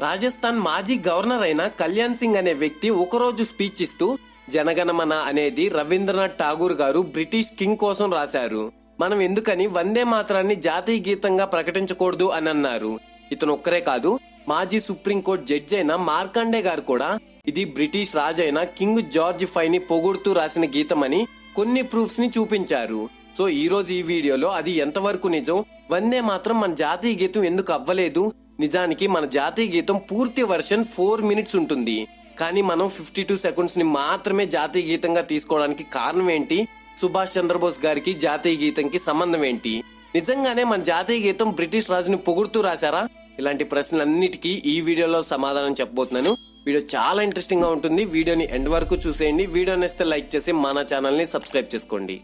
రాజస్థాన్ మాజీ గవర్నర్ అయిన కళ్యాణ్ సింగ్ అనే వ్యక్తి ఒకరోజు స్పీచ్ ఇస్తూ జనగణమన అనేది రవీంద్రనాథ్ ఠాగూర్ గారు బ్రిటిష్ కింగ్ కోసం రాశారు. మనం ఎందుకని వందే మాత్రాన్ని జాతీయ గీతంగా ప్రకటించకూడదు అని అన్నారు. ఇతను ఒక్కరే కాదు మాజీ సుప్రీంకోర్టు జడ్జి అయిన మార్కండే గారు కూడా ఇది బ్రిటిష్ రాజైన కింగ్ జార్జ్ ఫైని ని పొగుడుతూ రాసిన గీతమని కొన్ని ప్రూఫ్స్ని చూపించారు. సో ఈ రోజు ఈ వీడియోలో అది ఎంతవరకు నిజం? వందే మాత్రం మన జాతీయ గీతం ఎందుకు అవ్వలేదు? నిజానికి మన జాతీయ గీతం పూర్తి వర్షన్ ఫోర్ మినిట్స్ ఉంటుంది. కానీ మనం ఫిఫ్టీ టూ సెకండ్స్ని మాత్రమే జాతీయ గీతంగా తీసుకోవడానికి కారణం ఏంటి? సుభాష్ చంద్రబోస్ గారికి జాతీయ గీతంకి సంబంధం ఏంటి? నిజంగానే మన జాతీయ గీతం బ్రిటిష్ రాజుని పొగుడుతూ రాశారా? ఇలాంటి ప్రశ్నలన్నిటికీ ఈ వీడియోలో సమాధానం చెప్పబోతున్నాను. వీడియో చాలా ఇంట్రెస్టింగ్గా ఉంటుంది. వీడియోని ఎండ్ వరకు చూసేయండి. వీడియో నేస్తే లైక్ చేసి మన ఛానల్ని సబ్స్క్రైబ్ చేసుకోండి.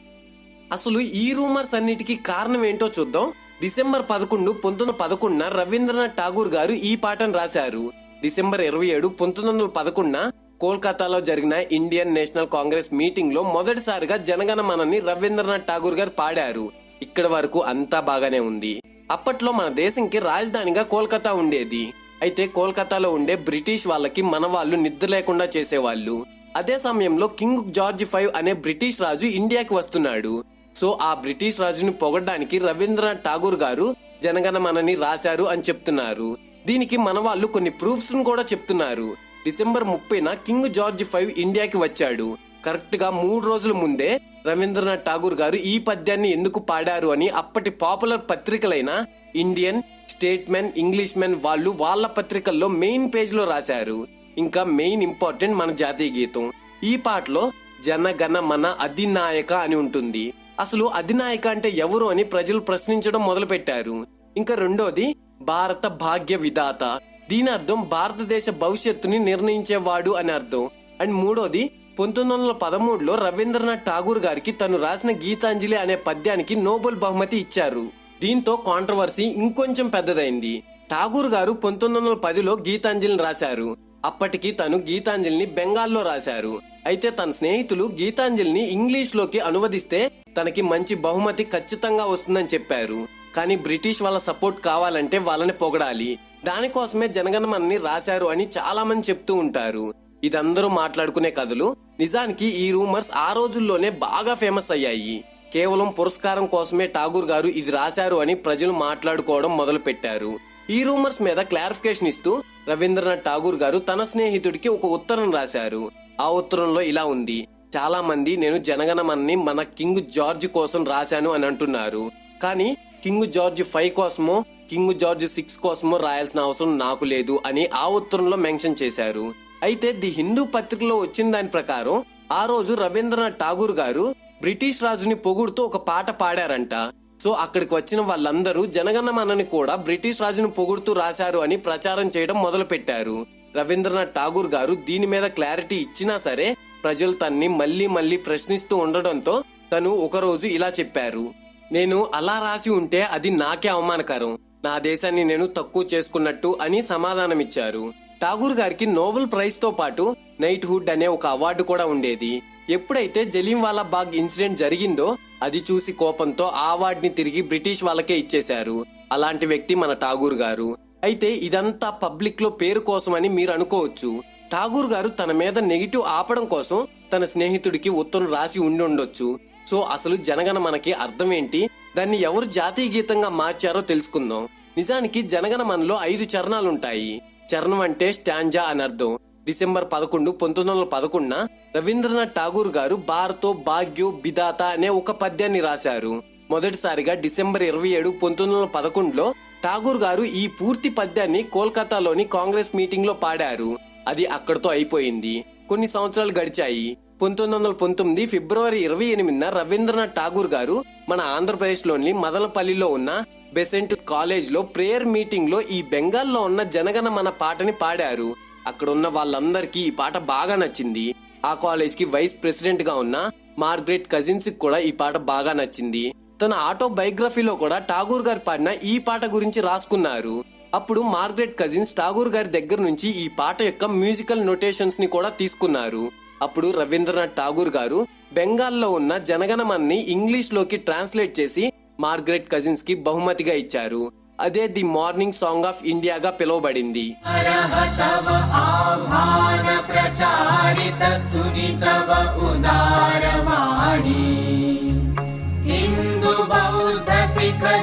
అసలు ఈ రూమర్స్ అన్నిటికీ కారణం ఏంటో చూద్దాం. డిసెంబర్ పదకొండు పంతొమ్మిది పదకొండున రవీంద్రనాథ్ ఠాగూర్ గారు ఈ పాటను రాశారు. డిసెంబర్ ఇరవై ఏడు పంతొమ్మిది వందల పదకొండున కోల్కతాలో జరిగిన ఇండియన్ నేషనల్ కాంగ్రెస్ మీటింగ్లో మొదటిసారిగా జనగణమనని రవీంద్రనాథ్ ఠాగూర్ గారు పాడారు. ఇక్కడ వరకు అంతా బాగానే ఉంది. అప్పట్లో మన దేశంకి రాజధానిగా కోల్కతా ఉండేది. అయితే కోల్కతాలో ఉండే బ్రిటిష్ వాళ్ళకి మన వాళ్ళు నిద్ర లేకుండా చేసేవాళ్ళు. అదే సమయంలో కింగ్ జార్జ్ ఫైవ్ అనే బ్రిటిష్ రాజు ఇండియాకి వస్తున్నాడు. సో ఆ బ్రిటిష్ రాజుని పొగడ్డానికి రవీంద్రనాథ్ ఠాగూర్ గారు జనగణమనని రాశారు అని చెప్తున్నారు. దీనికి మన వాళ్ళు కొన్ని ప్రూఫ్స్ కూడా చెప్తున్నారు. డిసెంబర్ ముప్పైన కింగ్ జార్జ్ ఫైవ్ ఇండియాకి వచ్చాడు. కరెక్ట్గా మూడు రోజుల ముందే రవీంద్రనాథ్ ఠాగూర్ గారు ఈ పద్యాన్ని ఎందుకు పాడారు అని అప్పటి పాపులర్ పత్రికలైన ఇండియన్ స్టేట్మెన్ ఇంగ్లీష్ మెన్ వాళ్ళు వాళ్ళ పత్రికల్లో మెయిన్ పేజ్లో రాశారు. ఇంకా మెయిన్ ఇంపార్టెంట్ మన జాతీయ గీతం. ఈ పాటలో జనగణ మన అధినాయక అని ఉంటుంది. అసలు అధినాయక అంటే ఎవరు అని ప్రజలు ప్రశ్నించడం మొదలుపెట్టారు. ఇంకా రెండోది భారత భాగ్య విధాత. దీని అర్థం భారతదేశ భవిష్యత్తుని నిర్ణయించేవాడు అని అర్థం. అండ్ మూడోది పంతొమ్మిది వందల పదమూడులో రవీంద్రనాథ్ ఠాగూర్ గారికి తను రాసిన గీతాంజలి అనే పద్యానికి నోబెల్ బహుమతి ఇచ్చారు. దీంతో కాంట్రవర్సీ ఇంకొంచెం పెద్దదైంది. ఠాగూర్ గారు పంతొమ్మిది వందల పదిలో గీతాంజలిని రాశారు. అప్పటికి తను గీతాంజలిని బెంగాల్లో రాశారు. అయితే తన స్నేహితులు గీతాంజలిని ఇంగ్లీష్లోకి అనువదిస్తే తనకి మంచి బహుమతి ఖచ్చితంగా వస్తుందని చెప్పారు. కానీ బ్రిటిష్ వాళ్ళ సపోర్ట్ కావాలంటే వాళ్ళని పొగడాలి. దానికోసమే జనగణమనని రాశారు అని చాలా మంది చెప్తూ ఉంటారు. ఇదందరూ మాట్లాడుకునే కథలు. నిజానికి ఈ రూమర్స్ ఆ రోజుల్లోనే బాగా ఫేమస్ అయ్యాయి. కేవలం పురస్కారం కోసమే ఠాగూర్ గారు ఇది రాశారు అని ప్రజలు మాట్లాడుకోవడం మొదలు పెట్టారు ఈ రూమర్స్ మీద క్లారిఫికేషన్ ఇస్తూ రవీంద్రనాథ్ ఠాగూర్ గారు తన స్నేహితుడికి ఒక ఉత్తరం రాశారు. ఆ ఉత్తరంలో ఇలా ఉంది. చాలా మంది నేను జనగణమన్ని మన కింగ్ జార్జ్ కోసం రాశాను అని అంటున్నారు. కానీ కింగ్ జార్జ్ ఫైవ్ కోసమో కింగ్ జార్జ్ సిక్స్ కోసమో రాయాల్సిన అవసరం నాకు లేదు అని ఆ ఉత్తరంలో మెన్షన్ చేశారు. అయితే ది హిందూ పత్రికలో వచ్చిన దాని ప్రకారం ఆ రోజు రవీంద్రనాథ్ ఠాగూర్ గారు బ్రిటిష్ రాజుని పొగుడుతూ ఒక పాట పాడారంట. సో అక్కడికి వచ్చిన వాళ్ళందరూ జనగణమనని కూడా బ్రిటిష్ రాజును పొగుడుతూ రాశారు అని ప్రచారం చేయడం మొదలు పెట్టారు రవీంద్రనాథ్ ఠాగూర్ గారు దీని మీద క్లారిటీ ఇచ్చినా సరే ప్రజలు తన్ని మళ్ళీ మళ్ళీ ప్రశ్నిస్తూ ఉండడంతో తను ఒకరోజు ఇలా చెప్పారు. నేను అలా రాసి ఉంటే అది నాకే అవమానకరం. నా దేశాన్ని నేను తక్కువ చేసుకున్నట్టు అని సమాధానమిచ్చారు. ఠాగూర్ గారికి నోబెల్ ప్రైజ్తో పాటు నైట్ హుడ్ అనే ఒక అవార్డు కూడా ఉండేది. ఎప్పుడైతే జలీంవాలా బాగ్ ఇన్సిడెంట్ జరిగిందో అది చూసి కోపంతో ఆ అవార్డుని తిరిగి బ్రిటిష్ వాళ్ళకే ఇచ్చేశారు. అలాంటి వ్యక్తి మన ఠాగూర్ గారు. అయితే ఇదంతా పబ్లిక్లో పేరు కోసమని మీరు అనుకోవచ్చు. ఠాగూర్ గారు తన మీద నెగిటివ్ ఆపడం కోసం తన స్నేహితుడికి ఉత్తరం రాసి ఉండి ఉండొచ్చు. సో అసలు జనగణ మనకి అర్థం ఏంటి? దాన్ని ఎవరు జాతీయ గీతంగా మార్చారో తెలుసుకుందాం. నిజానికి జనగణ మనలో ఐదు చరణాలుంటాయి. చరణం అంటే స్టాంజా అని అర్థం. డిసెంబర్ పదకొండు పంతొమ్మిది వందల పదకొండున రవీంద్రనాథ్ ఠాగూర్ గారు భారతో భాగ్యో బిదాత అనే ఒక పద్యాన్ని రాశారు. మొదటిసారిగా డిసెంబర్ ఇరవై ఏడు పంతొమ్మిది వందల పదకొండులో ఠాగూర్ గారు ఈ పూర్తి పద్యాన్ని కోల్కతాలోని కాంగ్రెస్ మీటింగ్లో పాడారు. అది అక్కడితో అయిపోయింది. కొన్ని సంవత్సరాలు గడిచాయి. పంతొమ్మిది వందల పంతొమ్మిది ఫిబ్రవరి ఇరవై ఎనిమిదిన రవీంద్రనాథ్ ఠాగూర్ గారు మన ఆంధ్రప్రదేశ్లోని మదనపల్లిలో ఉన్న బెసెంట్ కాలేజ్లో ప్రేయర్ మీటింగ్లో ఈ బెంగాల్లో ఉన్న జనగణ మన పాటని పాడారు. అక్కడ ఉన్న వాళ్ళందరికీ ఈ పాట బాగా నచ్చింది. ఆ కాలేజ్కి వైస్ ప్రెసిడెంట్గా ఉన్న మార్గరెట్ కజిన్స్కి కూడా ఈ పాట బాగా నచ్చింది. తన ఆటోబయోగ్రఫీలో కూడా ఠాగూర్ గారు పాడిన ఈ పాట గురించి రాసుకున్నారు. అప్పుడు మార్గరెట్ కజిన్స్ ఠాగూర్ గారి దగ్గర నుంచి ఈ పాట యొక్క మ్యూజికల్ నోటేషన్స్ని కూడా తీసుకున్నారు. అప్పుడు రవీంద్రనాథ్ ఠాగూర్ గారు బెంగాల్లో ఉన్న జనగణమన్ని ఇంగ్లీష్లోకి ట్రాన్స్లేట్ చేసి మార్గరెట్ కజిన్స్కి బహుమతిగా ఇచ్చారు. అదే ది మార్నింగ్ సాంగ్ ఆఫ్ ఇండియాగా పిలువబడింది.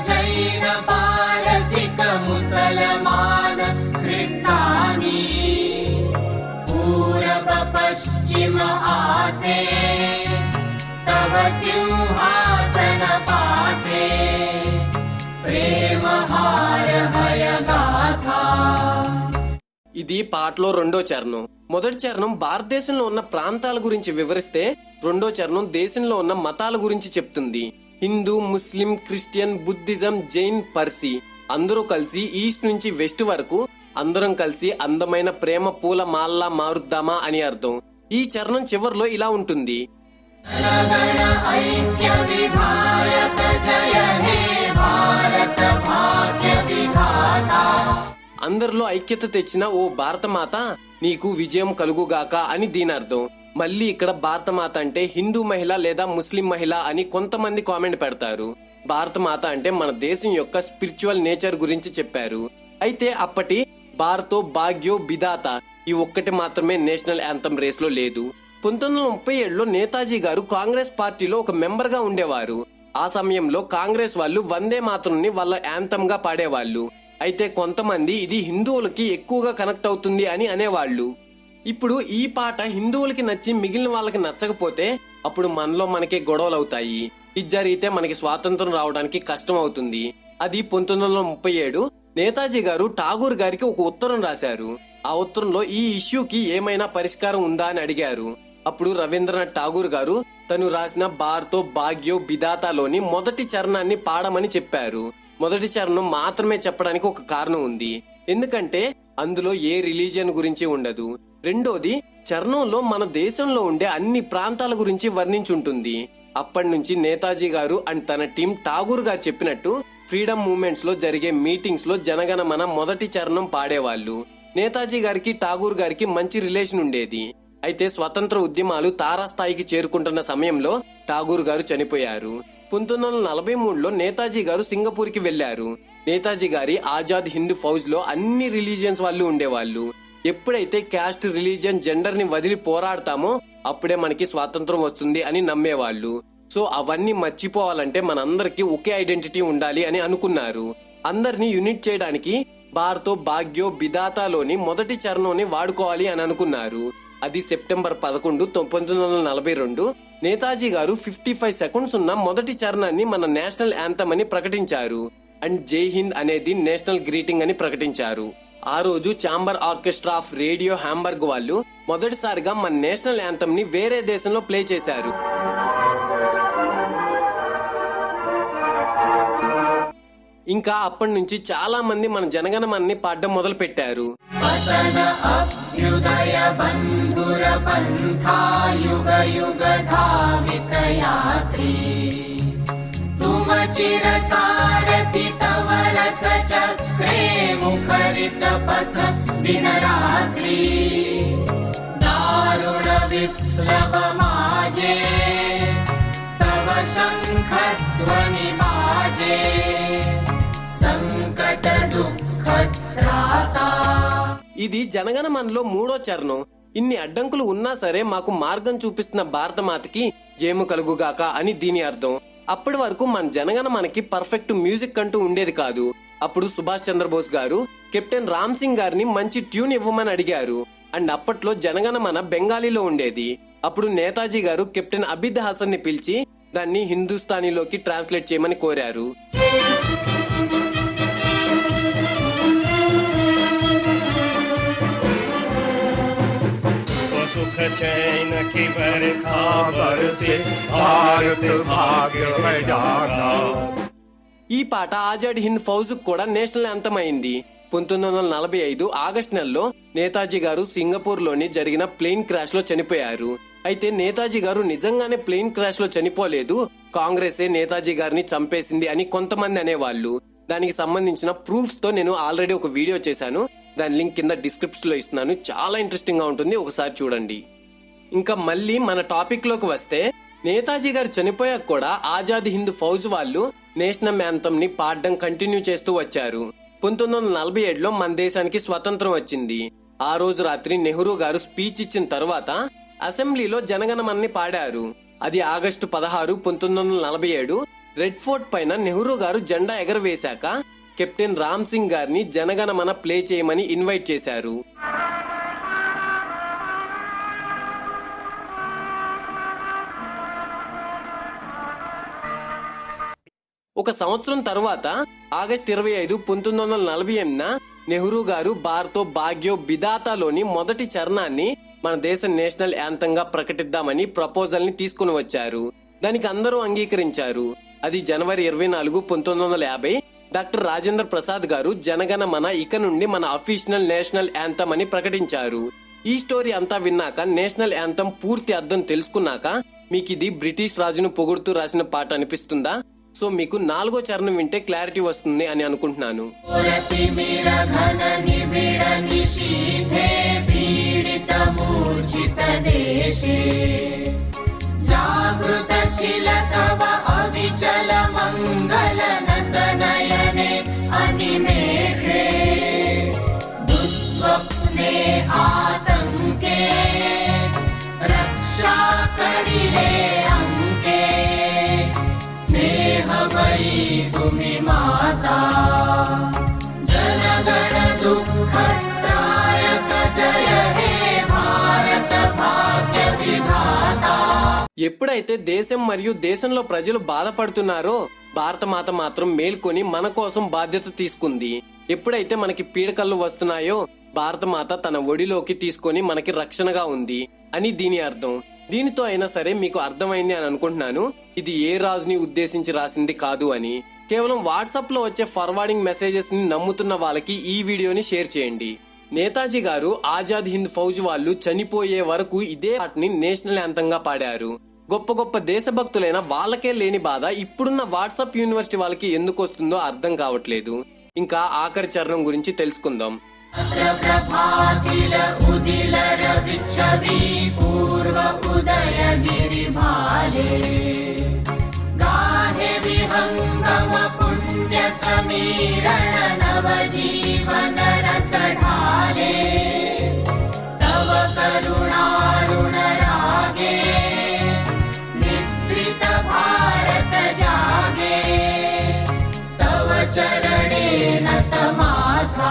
జైన मुसलमान ख्रिस्तानी पूरब पश्चिम आसे तव सिंहासन पासे प्रेम हार हय गाथा ఇది పాటలో రెండో చరణం మొదటి చరణం భారతదేశంలో ఉన్న ప్రాంతాల గురించి వివరిస్తే రెండో చరణం దేశంలో ఉన్న మతాల గురించి చెప్తుంది Hindu Muslim Christian Buddhism Jain Parsi అందరూ కలిసి ఈస్ట్ నుంచి వెస్ట్ వరకు అందరం కలిసి అందమైన ప్రేమ పూల మాల్లా మారుద్దామా అని అర్థం. ఈ చరణం చివరిలో ఇలా ఉంటుంది. అందరిలో ఐక్యత తెచ్చిన ఓ భారతమాత నీకు విజయం కలుగుగాక అని దీని అర్థం. మళ్ళీ ఇక్కడ భారతమాత అంటే హిందూ మహిళ లేదా ముస్లిం మహిళ అని కొంతమంది కామెంట్ పెడతారు. భారతమాత అంటే మన దేశం యొక్క స్పిరిచువల్ నేచర్ గురించి చెప్పారు. అయితే అప్పటి భారతో భాగ్యో బిదాత ఈ ఒక్కటి మాత్రమే నేషనల్ యాంతం రేస్లో లేదు. పంతొమ్మిది వందల ముప్పై ఏడులో నేతాజీ గారు కాంగ్రెస్ పార్టీలో ఒక మెంబర్గా ఉండేవారు. ఆ సమయంలో కాంగ్రెస్ వాళ్ళు వందే మాత్రంని వాళ్ళ యాంతంగా గా పాడేవాళ్ళు. అయితే కొంతమంది ఇది హిందువులకి ఎక్కువగా కనెక్ట్ అవుతుంది అని అనేవాళ్ళు. ఇప్పుడు ఈ పాట హిందువులకి నచ్చి మిగిలిన వాళ్ళకి నచ్చకపోతే అప్పుడు మనలో మనకే గొడవలు అవుతాయి ఇది జరిగితే మనకి స్వాతంత్రం రావడానికి కష్టం అవుతుంది. అది పంతొమ్మిది వందల ముప్పై ఏడు నేతాజీ గారు ఠాగూర్ గారికి ఒక ఉత్తరం రాశారు. ఆ ఉత్తరంలో ఈ ఇష్యూకి ఏమైనా పరిష్కారం ఉందా అని అడిగారు. అప్పుడు రవీంద్రనాథ్ ఠాగూర్ గారు తను రాసిన బార్తో భాగ్యో బిదాతాలోని మొదటి చరణాన్ని పాడమని చెప్పారు. మొదటి చరణం మాత్రమే చెప్పడానికి ఒక కారణం ఉంది. ఎందుకంటే అందులో ఏ రిలీజియన్ గురించి ఉండదు. రెండోది చరణంలో మన దేశంలో ఉండే అన్ని ప్రాంతాల గురించి వర్ణించుంటుంది. అప్పటి నుంచి నేతాజీ గారు అండ్ తన టీం ఠాగూర్ గారు చెప్పినట్టు ఫ్రీడమ్ మూమెంట్స్లో జరిగే మీటింగ్స్లో జనగణమన మొదటి చరణం పాడేవాళ్ళు. నేతాజీ గారికి ఠాగూర్ గారికి మంచి రిలేషన్ ఉండేది. అయితే స్వతంత్ర ఉద్యమాలు తారాస్థాయికి చేరుకుంటున్న సమయంలో ఠాగూర్ గారు చనిపోయారు. పంతొమ్మిది వందల నలభై మూడులో నేతాజీ గారు సింగపూర్కి వెళ్ళారు నేతాజీ గారి ఆజాద్ హిందూ ఫౌజ్లో అన్ని రిలీజియన్స్ వాళ్ళు ఉండేవాళ్ళు. ఎప్పుడైతే క్యాస్ట్ రిలీజియన్ జెండర్ని వదిలి పోరాడతామో అప్పుడే మనకి స్వాతంత్రం వస్తుంది అని నమ్మేవాళ్ళు. సో అవన్నీ మర్చిపోవాలంటే మనందరికీ ఒకే ఐడెంటిటీ ఉండాలి అని అనుకున్నారు. అందరినీ యూనిట్ చేయడానికి భారతో భాగ్యో బిదాతాలోని మొదటి చరణంని వాడుకోవాలి అని అనుకున్నారు. అది సెప్టెంబర్ పదకొండు పంతొమ్మిది వందల నలభై రెండు. నేతాజీ గారు ఫిఫ్టీ ఫైవ్ సెకండ్స్ ఉన్న మొదటి చరణాన్ని మన నేషనల్ యాంథమ్ అని ప్రకటించారు. అండ్ జై హింద్ అనేది నేషనల్ గ్రీటింగ్ అని ప్రకటించారు. ఆ రోజు chamber orchestra of radio Hamburg వాళ్ళు మొదటిసారిగా మన నేషనల్ యాంథమ్ని వేరే దేశంలో ప్లే చేశారు. ఇంకా అప్పటి నుంచి చాలా మంది మన జనగణమాన్ని పాడడం మొదలు పెట్టారు చిర సార बन्धुर पन्था युग युग धावित यात्री तुम चिर सारथि तव रथ चक्रे मुखरित पथ दिन रात्रि दारुण विप्लव माजे तव शङ्ख ध्वनि बाजे सङ्कट दुःख त्राता ఇది జనగణమనలో మూడో చరణం ఇన్ని అడ్డంకులు ఉన్నా సరే మాకు మార్గం చూపిస్తున్న భారతమాతకి జయము కలుగుగాక అని దీని అర్థం అప్పటి వరకు మన జనగణ మనకి పర్ఫెక్ట్ మ్యూజిక్ అంటూ ఉండేది కాదు. అప్పుడు సుభాష్ చంద్రబోస్ గారు కెప్టెన్ రామ్ సింగ్ గారిని మంచి ట్యూన్ ఇవ్వమని అడిగారు. అండ్ అప్పట్లో జనగణ మన బెంగాలీలో ఉండేది. అప్పుడు నేతాజీ గారు కెప్టెన్ అబిద్ హాసన్ని పిలిచి దాన్ని హిందుస్థానీలోకి ట్రాన్స్లేట్ చేయమని కోరారు. चैन की बरखा बरसे भारत भाग्य में जागा ఈ పాట ఆజాద్ హింద్ ఫౌజ్ కూడా నేషనల్ అంతం అయింది పంతొమ్మిది వందల నలభై ఐదు ఆగస్టు నెలలో నేతాజీ గారు సింగపూర్ లోని జరిగిన ప్లేన్ క్రాష్ లో చనిపోయారు అయితే నేతాజీ గారు నిజంగానే ప్లేన్ క్రాష్ లో చనిపోలేదు కాంగ్రెసే నేతాజీ గారిని చంపేసింది అని కొంతమంది అనేవాళ్ళు దానికి సంబంధించిన ప్రూఫ్స్ తో నేను ఆల్రెడీ ఒక వీడియో చేశాను దాని లింక్ కింద డిస్క్రిప్షన్ లో ఇస్తున్నాను చాలా ఇంట్రెస్టింగ్ గా ఉంటుంది ఒకసారి చూడండి ఇంకా మళ్ళీ మన టాపిక్లోకి వస్తే నేతాజీ గారు చనిపోయాక కూడా ఆజాద్ హింద్ ఫౌజ్ వాళ్ళు నేషనల్ యాంథమ్ని పాడడం కంటిన్యూ చేస్తూ వచ్చారు. పంతొమ్మిది వందల నలభై ఏడులో మన దేశానికి స్వతంత్రం వచ్చింది. ఆ రోజు రాత్రి నెహ్రూ గారు స్పీచ్ ఇచ్చిన తర్వాత అసెంబ్లీలో జనగణమన్ని పాడారు. అది ఆగస్టు పదహారు పంతొమ్మిది వందల నలభై ఏడు రెడ్ ఫోర్ట్ పైన నెహ్రూ గారు జెండా ఎగరవేశాక కెప్టెన్ రామ్ సింగ్ గారిని జనగణమన ప్లే చేయమని ఇన్వైట్ చేశారు. ఒక సంవత్సరం తర్వాత ఆగస్ట్ ఇరవై ఐదు పంతొమ్మిది వందల నలభై ఎనిమిదిన నెహ్రూ గారు భారతో భాగ్యో బిదాతాలోని మొదటి చరణాన్ని మన దేశ నేషనల్ యాంతంగా ప్రకటిద్దామని ప్రపోజల్ని తీసుకుని వచ్చారు. దానికి అందరూ అంగీకరించారు. అది జనవరి ఇరవై నాలుగు పంతొమ్మిది వందల యాభై డాక్టర్ రాజేంద్ర ప్రసాద్ గారు జనగణ మన ఇక నుండి మన అఫీషనల్ నేషనల్ యాంతం అని ప్రకటించారు. ఈ స్టోరీ అంతా విన్నాక నేషనల్ యాంతం పూర్తి అర్థం తెలుసుకున్నాక మీకు ఇది బ్రిటిష్ రాజును పొగుడుతూ రాసిన పాట అనిపిస్తుందా? సో మీకు నాలుగో చరణం వింటే క్లారిటీ వస్తుంది అని అనుకుంటున్నాను. జాగృత చిల తవ అవిచల మంగళ ఎప్పుడైతే దేశం మరియు దేశంలో ప్రజలు బాధపడుతున్నారో భారతమాత మాత్రం మేల్కొని మన కోసం బాధ్యత తీసుకుంది. ఎప్పుడైతే మనకి పీడకలు వస్తున్నాయో భారతమాత తన ఒడిలోకి తీసుకొని మనకి రక్షణగా ఉంది అని దీని అర్థం. దీనితో అయినా సరే మీకు అర్థమైంది అని అనుకుంటున్నాను. ఇది ఏ రాజుని ఉద్దేశించి రాసింది కాదు అని. కేవలం వాట్సాప్లో వచ్చే ఫార్వర్డింగ్ మెసేజెస్ని నమ్ముతున్న వాళ్ళకి ఈ వీడియోని షేర్ చేయండి. నేతాజీ గారు ఆజాద్ హింద్ ఫౌజ్ వాళ్ళు చనిపోయే వరకు ఇదే పాటని నేషనల్ యాంతంగా పాడారు. గొప్ప గొప్ప దేశభక్తులైన వాళ్ళకే లేని బాధ ఇప్పుడున్న వాట్సాప్ యూనివర్సిటీ వాళ్ళకి ఎందుకు వస్తుందో అర్థం కావట్లేదు. ఇంకా ఆఖరి చరణం గురించి తెలుసుకుందాం. పూర్వ ఉదయగిరి समीरण नव जीवन रस ढाले तव करुणारुण रागे निद्रित भारत जागे तव चरणे नतमाथा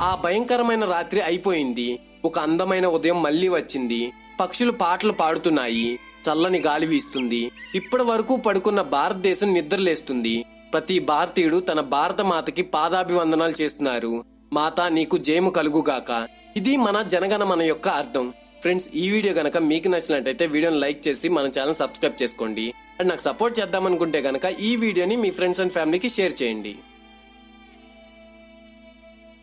ఆ భయంకరమైన రాత్రి అయిపోయింది ఒక అందమైన ఉదయం మళ్ళీ వచ్చింది పక్షులు పాటలు పాడుతున్నాయి చల్లని గాలి వీస్తుంది ఇప్పటి వరకు పడుకున్న భారతదేశం నిద్రలేస్తుంది ప్రతి భారతీయుడు తన భారత మాతకి పాదాభివందనాలు చేస్తున్నారు. మాత నీకు జయము కలుగుగాక. ఇది మన జనగణమన యొక్క అర్థం. ఫ్రెండ్స్ ఈ వీడియో గనక మీకు నచ్చినట్టయితే వీడియోని లైక్ చేసి మన ఛానల్ సబ్స్క్రైబ్ చేసుకోండి. అండ్ నాకు సపోర్ట్ చేద్దామనుకుంటే గనక ఈ వీడియోని మీ ఫ్రెండ్స్ అండ్ ఫ్యామిలీకి షేర్ చేయండి.